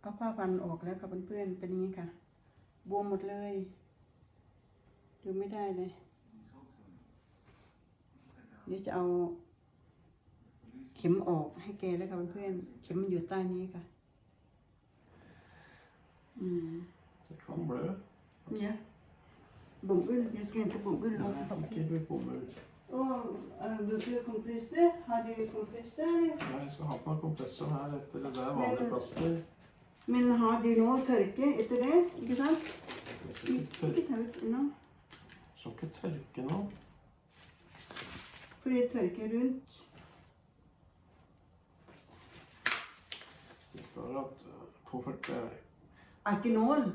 เอาผ้าพันออกแล้วค่ะเพื่อนๆเป็นอย่างนี้ค่ะ บวมหมดเลย ดูไม่ได้เลย เดี๋ยวจะเอา เข็มออกให้แกแล้วค่ะเพื่อนๆเข็มมันอยู่ใต้นี้ค่ะ อืม Det kan blø. Ja. Bomull. Jeg skal hente bomull nå. Nei, ikke bruk bomull. Og uh, bruker du kompresse? Har du kompresse? eller? Ja, Jeg skal ha på meg kompressor her etter det der vanlig plaster. Men har de nå tørke etter det? Ikke sant? Ikke Ikke tørke, ta ennå. skal ikke tørke nå. Fordi det tørker rundt. Det står at på 40 er ikke nål?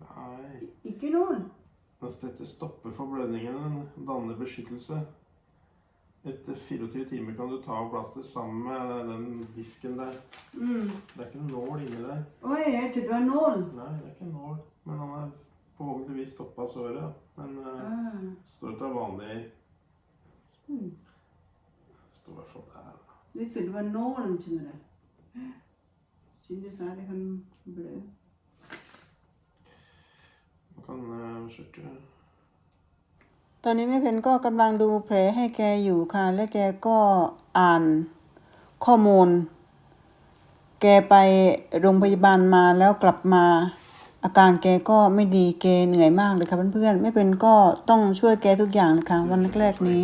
Nei. Ikke nål? Dette stopper forblødningen, danner beskyttelse. Etter 24 timer kan du ta av plaster sammen med den disken der. Mm. Det er ikke en nål inni der. Oi, jeg trodde det var nål. Nei, det er ikke en nål. Men han er forhåpentligvis stoppa såret. Men uh, Ah. står at det er vanlig Mm. Står i hvert fall der. Jeg trodde det var nålen, skjønner du. Siden du sa det kan blø. Man kan uh, forsøke ตอนนี้แม่เพนก็กำลังดูแผลให้แกอยู่ค่ะ และแกก็อ่านข้อมูล แกไปโรงพยาบาลมาแล้วกลับมา อาการแกก็ไม่ดีแกเหนื่อยมากเลยค่ะเพื่อนๆแม่เพนก็ต้องช่วยแกทุกอย่างนะคะวันแรกๆนี้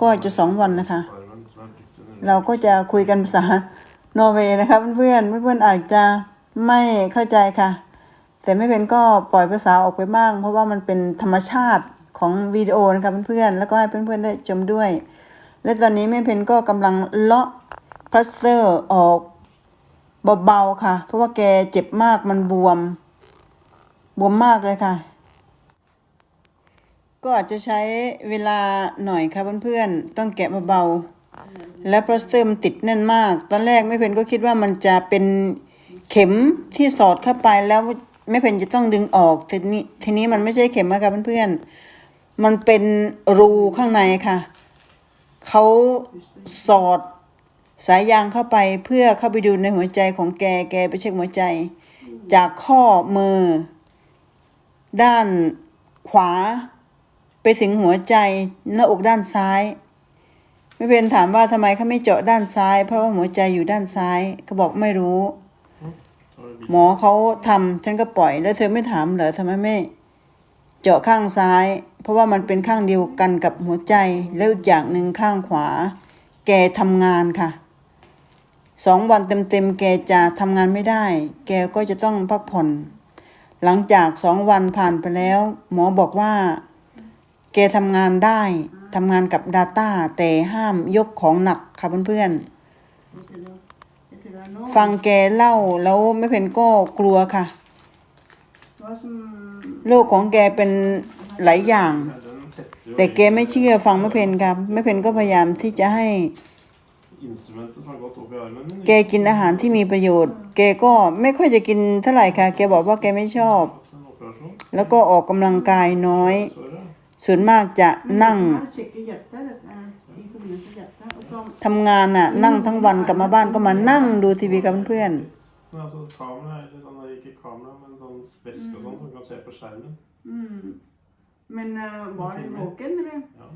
ก็จะสองวันนะคะ เราก็จะคุยกันภาษานอร์เวย์นะคะเพื่อนๆเพื่อนๆอาจจะไม่เข้าใจค่ะ แต่ไม่เป็นก็ปล่อยภาษาออกไปบ้าง เพราะว่ามันเป็นธรรมชาติ ของวิดีโอนะคะเพื่อนๆแล้วก็ให้เพื่อนๆได้ชมด้วย และตอนนี้แม่เพนก็กำลังเลาะพลาสเตอร์ออกเบาๆค่ะ เพราะว่าแกเจ็บมากมันบวม บวมมากเลยค่ะ ก็อาจจะใช้เวลาหน่อยค่ะเพื่อนๆต้องแกะเบาๆและพลาสเตอร์มันติดแน่นมาก ตอนแรกไม่เพนก็คิดว่ามันจะเป็นเข็มที่สอดเข้าไปแล้วไม่เพนจะต้องดึงออกทีนี้ทีนี้มันไม่ใช่เข็มนะคะเพื่อนๆ มันเป็นรูข้างในค่ะ เขาสอดสายยางเข้าไปเพื่อเข้าไปดูในหัวใจของแก แกไปเช็คหัวใจ จากข้อมือ ด้านขวา ไปถึงหัวใจหน้าอกด้านซ้ายไม่เป็นถามว่าทำไมเขาไม่เจาะด้านซ้าย เพราะว่าหัวใจอยู่ด้านซ้ายเขาบอกไม่รู้ หมอเขาทำฉันก็ปล่อยแล้วเธอไม่ถามเหรอทำไมไม่ เจาะข้างซ้าย เพราะว่ามันเป็นข้างเดียวกันกับหัวใจ แล้วอีกอย่างหนึ่งข้างขวา แกทำงานค่ะสองวันเต็มๆแกจะทำงานไม่ได้ แกก็จะต้องพักผ่อน หลังจากสองวันผ่านไปแล้ว หมอบอกว่า แกทำงานได้ทำงานกับ Data แต่ห้ามยกของหนักค่ะเพื่อนๆ ฟังแกเล่าแล้วไม่เพนก็กลัวค่ะ โรคของแกเป็นหลายอย่าง แต่แกไม่เชื่อฟังไม่เพนครับ ไม่เพนก็พยายามที่จะให้ แกกินอาหารที่มีประโยชน์ แกก็ไม่ค่อยจะกินเท่าไหร่ค่ะ แกบอกว่าแกไม่ชอบ แล้วก็ออกกำลังกายน้อย ส่วนมากจะนั่งทำงานน่ะ นั่งทั้งวันกลับมาบ้านก็มานั่งดูทีวีกับเพื่อน Men altså kamera, eller sånn, det er ikke kamera, men sånn veske og sånn, som du kan se på skjermen. mm. Men eh, var du våken, eller? Ja,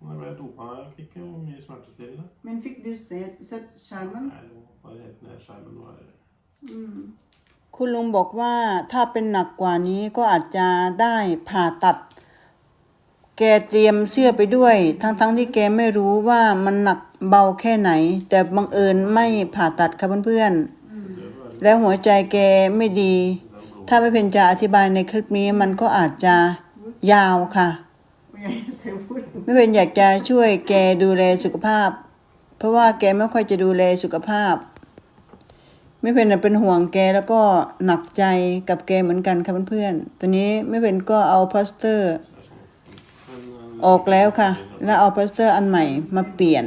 når jeg ble dopa, jeg fikk jo mye smertestillende. Men fikk du se, sett skjermen? Jeg lå bare helt ned i skjermen og var Mm. ๆคุณลุงบอกว่าถ้าเป็นหนักกว่านี้ก็อาจจะได้ผ่าตัด แกเตรียมเสื้อไปด้วย ทั้งๆที่แกไม่รู้ว่ามันหนักเบาแค่ไหน แต่บังเอิญไม่ผ่าตัดค่ะเพื่อนๆ แล้วหัวใจแกไม่ดี ถ้าไม่เพนจะอธิบายในคลิปนี้มันก็อาจจะยาวค่ะ ไม่เพนอยากจะช่วยแกดูแลสุขภาพ เพราะว่าแกไม่ค่อยจะดูแลสุขภาพ ไม่เพนน่ะเป็นห่วงแกแล้วก็หนักใจกับแกเหมือนกันค่ะเพื่อนๆตอนนี้ไม่เพนก็เอาพลาสเตอร์ ออกแล้วค่ะ แล้วเอาพลาสเตอร์อันใหม่มาเปลี่ยน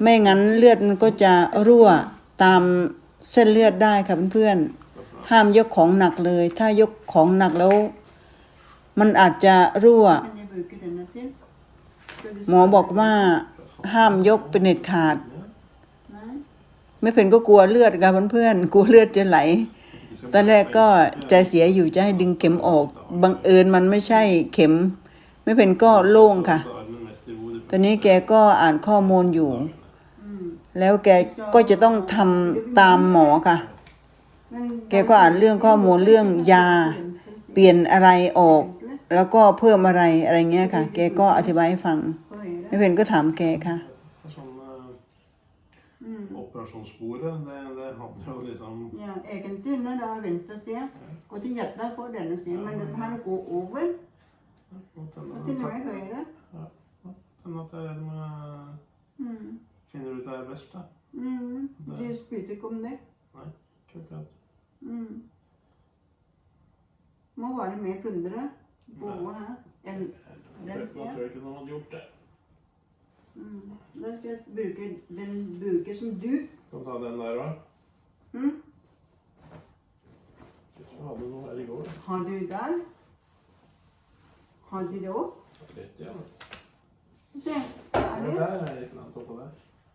ไม่งั้นเลือดมันก็จะรั่วตาม เส้นเลือดได้ค่ะเพื่อนๆห้ามยกของหนักเลย ถ้ายกของหนักแล้ว มันอาจจะรั่ว หมอบอกว่าห้ามยกเป็นเด็ดขาด ไม่เป็นก็กลัวเลือดค่ะเพื่อนๆกลัวเลือดจะไหลตอนแรกก็ใจเสียอยู่จะให้ดึงเข็มออกบังเอิญมันไม่ใช่เข็ม ไม่เป็นก็โล่งค่ะ ตอนนี้แกก็อ่านข้อมูลอยู่ แล้วแกก็จะต้องทำตามหมอค่ะ แกก็อ่านเรื่องข้อมูลเรื่องยา เปลี่ยนอะไรออก แล้วก็เพิ่มอะไรอะไรเงี้ยค่ะ แกก็อธิบายให้ฟังไม่เป็นก็ถามแกค่ะ Sånn eh, operasjonsbordet, det, det hadde jo liksom Ja, egentlig når det er venstre side, gå til hjertet på denne siden, men den her går over, Godt og hende til at- noe høyre. hende at det er det med Mm. Det er da. Mm. De spytter ikke om det. Ikke akkurat. Mm. Må være mer plundre, gode her, den tror siden. jeg ikke noen hadde gjort det. Mm. Da skal jeg bruke den buke som du. Kan du ta den der òg? Mm. Jeg hadde noe her i går. da. Har du der? Har du det òg? Rett igjen. Se, Ja, er det? der er et eller annet oppå der.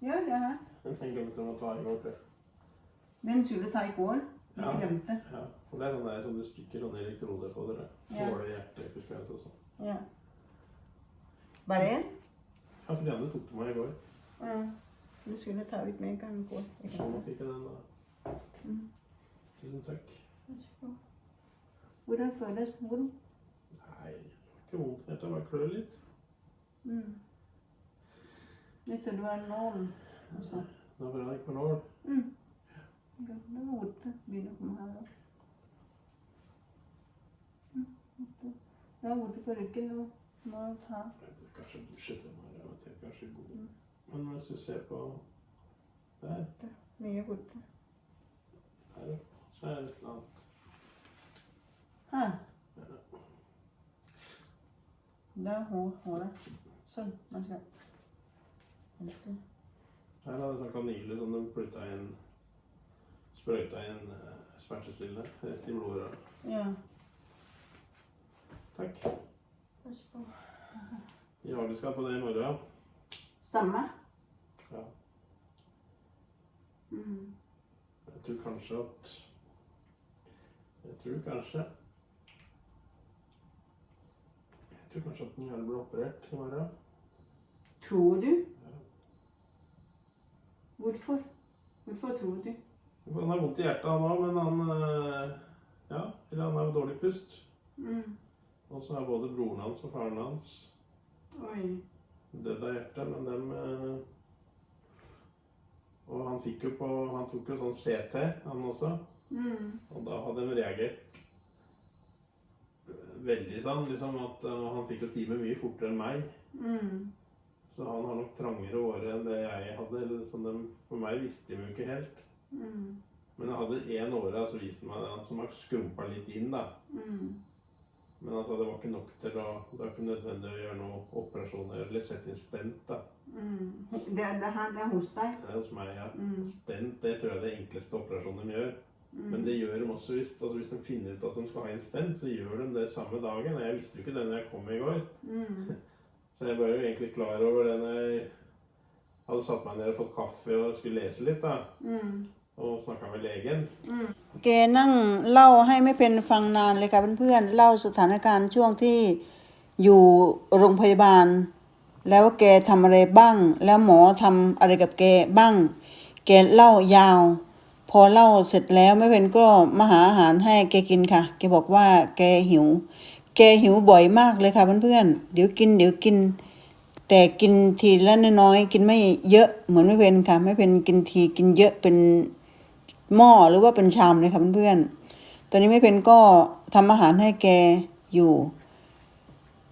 Ja, det her. Den tenker jeg om å ta i går. tror. Den skulle ta i går. Vi Ja. glemte. Ja, for det er sånn der som du stikker sånne elektroder på dere. Ja. hjertet, hjertefrekvens og sånn. Ja. Bare én? Ja, for de andre tok du meg i går. Ja. Du skulle ta ut med en gang i går. Sånn at ikke den da. Mm. Tusen takk. Hvordan føles moren? Nei, ikke vondt. Hjertet bare klør litt. Mm. Dette du er nål? Altså. Nå vil jeg på nål. Mm. Ja, Det er borte. Begynner å komme her da. Mm. borte. Det er borte på ryggen nå. Nå er det ikke, Kanskje dusjet den her. Jeg vet ikke, kanskje god. Men hvis du ser på der, Mye borte. der, så er det et eller annet. Her. Ja. Det er hår, håret. Sånn. Man skal Vente. Her er det sånn kanyle som de putta inn Sprøyta inn eh, smertestillende rett i blodåra. Ja. Takk. Vær så god. Ja, vi skal på det i morgen. Samme? Ja. Mm. Jeg tror kanskje at Jeg tror kanskje Jeg tror kanskje at den gjerne blir operert i morgen. Tror du? Hvorfor? Hvorfor tror du? For Han har vondt i hjertet, han òg, men han eh, Ja, eller han har dårlig pust. Mm. Og så har både broren hans og faren hans Oi. dødd av hjertet, men dem eh, Og han fikk jo på Han tok jo sånn CT, han også. Mm. Og da hadde de reagert veldig sånn, liksom at eh, han fikk jo time mye fortere enn meg. Mm. Så han har nok trangere åre enn det jeg hadde. eller sånn de, For meg visste de jo ikke helt. Mm. Men jeg hadde én åre så viste meg den som har skrumpa litt inn, da. Mm. Men altså, det var ikke nok til å Det var ikke nødvendig å gjøre noen operasjoner eller sette inn stent, da. Mm. Det, er- det her det er hos deg? Det er hos meg, ja. Mm. Stent det tror jeg er det enkleste operasjonen de gjør. Mm. Men det gjør de også hvis, altså hvis de finner ut at de skal ha en stent, så gjør de det samme dagen. Og jeg visste jo ikke det når jeg kom i går. Mm. Så jeg ble jo egentlig klar over det når jeg hadde satt meg ned og fått kaffe og skulle lese litt, da. Mm. Og snakka med legen. แกนั่งเล่าให้ไม่เป็นฟังนานเลยค่ะเพื่อนๆเล่าสถานการณ์ช่วงที่อยู่โรงพยาบาล แล้วแกทำอะไรบ้าง แล้วหมอทำอะไรกับแกบ้าง แกเล่ายาว พอเล่าเสร็จแล้วไม่เป็นก็มาหาอาหารให้แกกินค่ะ แกบอกว่าแกหิว แกหิวบ่อยมากเลยค่ะเพื่อนๆเดี๋ยวกินเดี๋ยวกิน แต่กินทีละน้อยๆกินไม่เยอะเหมือนไม่เป็นค่ะไม่เป็นกินทีกินเยอะเป็นหม้อหรือว่าเป็นชามเลยค่ะเพื่อนๆตอนนี้ไม่เป็นก็ทำอาหารให้แกอยู่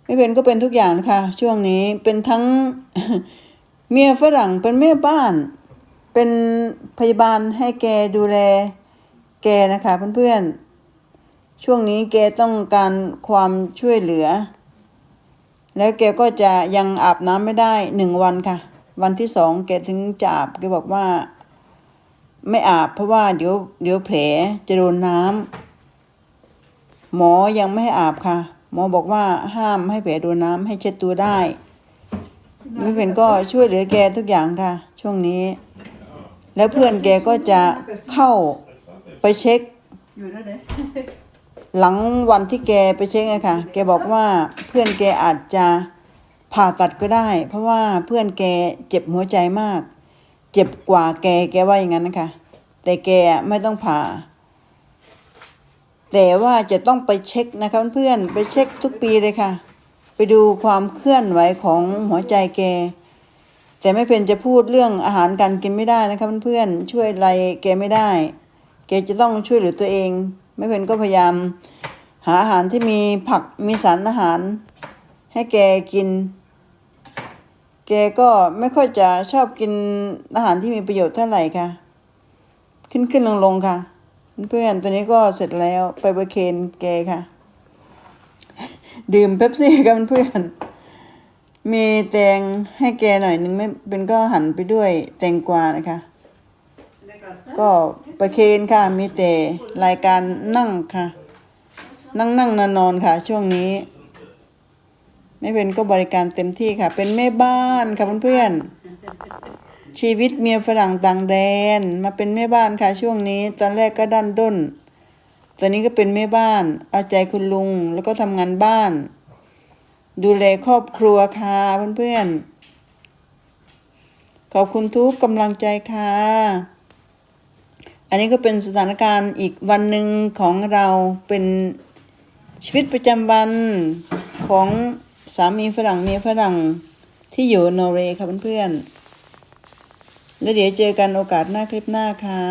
ไม่เป็นก็เป็นทุกอย่างนะคะช่วงนี้เป็นทั้งเมียฝรั่งเป็นแม่บ้าน เป็นพยาบาลให้แกดูแลแกนะคะเพื่อนๆ ช่วงนี้แกต้องการความช่วยเหลือ แล้วแกก็จะยังอาบน้ำไม่ได้หนึ่งวันค่ะ วันที่สองแกถึงจะอาบแกบอกว่า ไม่อาบเพราะว่าเดี๋ยวเดี๋ยวแผลจะโดนน้ำหมอยังไม่ให้อาบค่ะ หมอบอกว่าห้ามให้แผลโดนน้ำให้เช็ดตัวได้ไม่เป็นก็ช่วยเหลือแกทุกอย่างค่ะ ช่วงนี้ แล้วเพื่อนแกก็จะเข้าไปเช็ค หลังวันที่แกไปเช็คอะค่ะ แกบอกว่าเพื่อนแกอาจจะผ่าตัดก็ได้ เพราะว่าเพื่อนแกเจ็บหัวใจมาก เจ็บกว่าแกแกว่าอย่างนั้นนะคะแต่แกไม่ต้องผ่า แต่ว่าจะต้องไปเช็คนะคะเพื่อนไปเช็คทุกปีเลยค่ะ ไปดูความเคลื่อนไหวของหัวใจแก แต่ไม่เป็นจะพูดเรื่องอาหารการกินไม่ได้นะคะเพื่อนช่วยอะไรแกไม่ได้ แกจะต้องช่วยเหลือตัวเอง ไม่เป็นก็พยายาม หาอาหารที่มีผักมีสารอาหาร ให้แกกิน แกก็ไม่ค่อยจะชอบกินอาหารที่มีประโยชน์เท่าไหร่ค่ะ ขึ้นขึ้นลงลงค่ะ เพื่อนตัวนี้ก็เสร็จแล้วไปเบอร์เคนแกค่ะ ดื่มเป๊ปซี่กันเพื่อนมีแตงให้แกหน่อยหนึ่งไม่เป็นก็หันไปด้วยแตงกวานะคะ ก็ประเคนค่ะ มีแต่รายการนั่งค่ะ นั่งนั่งนอนนอนค่ะ ช่วงนี้ไม่เป็นก็บริการเต็มที่ค่ะ เป็นแม่บ้านค่ะเพื่อนๆชีวิตเมียฝรั่งต่างแดนมาเป็นแม่บ้านค่ะ ช่วงนี้ ตอนแรกก็ดันด้น ตอนนี้ก็เป็นแม่บ้าน เอาใจคุณลุงแล้วก็ทำงานบ้าน ดูแลครอบครัวค่ะเพื่อนๆขอบคุณทุกกำลังใจค่ะ อันนี้ก็เป็นสถานการณ์อีกวันหนึ่งของเราเป็นชีวิตประจำวันของสามีฝรั่งเมียฝรั่งที่อยู่นอร์เวย์ค่ะเพื่อนๆ แล้วเดี๋ยวเจอกันโอกาสหน้าคลิปหน้าค่ะ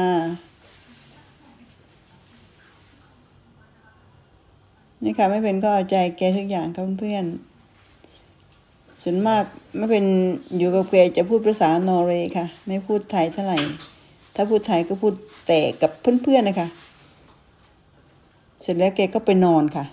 นี่ค่ะไม่เป็นก็เอาใจแกทุกอย่างค่ะเพื่อนๆส่วนมากไม่เป็นอยู่กับแกจะพูดภาษานอร์เวย์ค่ะ ไม่พูดไทยเท่าไหร่ ถ้าพูดไทยก็พูดแต่กับเพื่อนๆนะคะ เสร็จแล้วแกก็ไปนอนค่ะ